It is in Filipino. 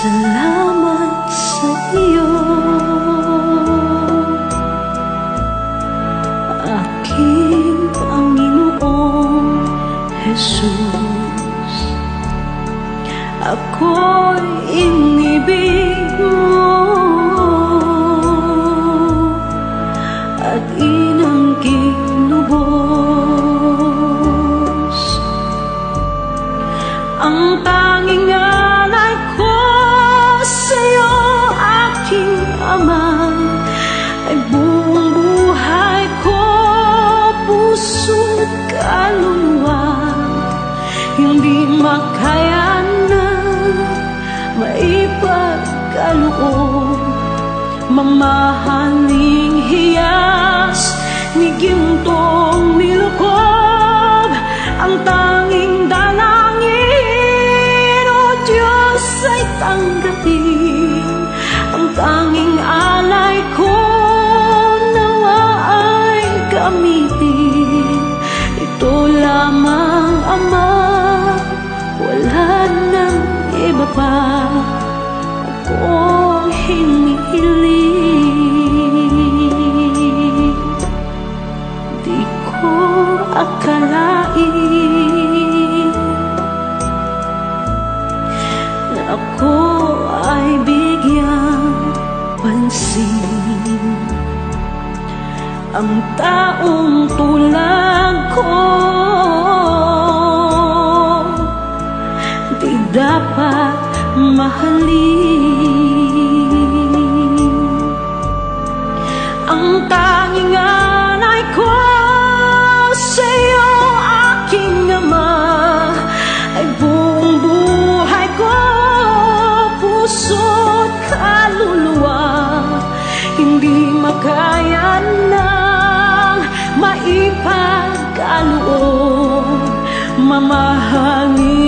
Salamat sa iyo. Aking Panginoong Jesus Ako'y inibig mo At inangking lubos. Ang tanging ay buhay ko Puso't kaluluwa. Hindi makaya na Mamahaling hiyas ni gintong nilukob Ang tanging dalangin O Diyos ay tanggapin. Ang tanging alay ko iba pa. Akong hinihiling Di ko akalain Na ako ay bigyang pansin. Ang taong tulad dapat mahalin. Ang tanging anay ko sa'yo aking ama Ay buong buhay ko, puso't kaluluwa. Hindi makaya ng maipagkaloob Mamahaling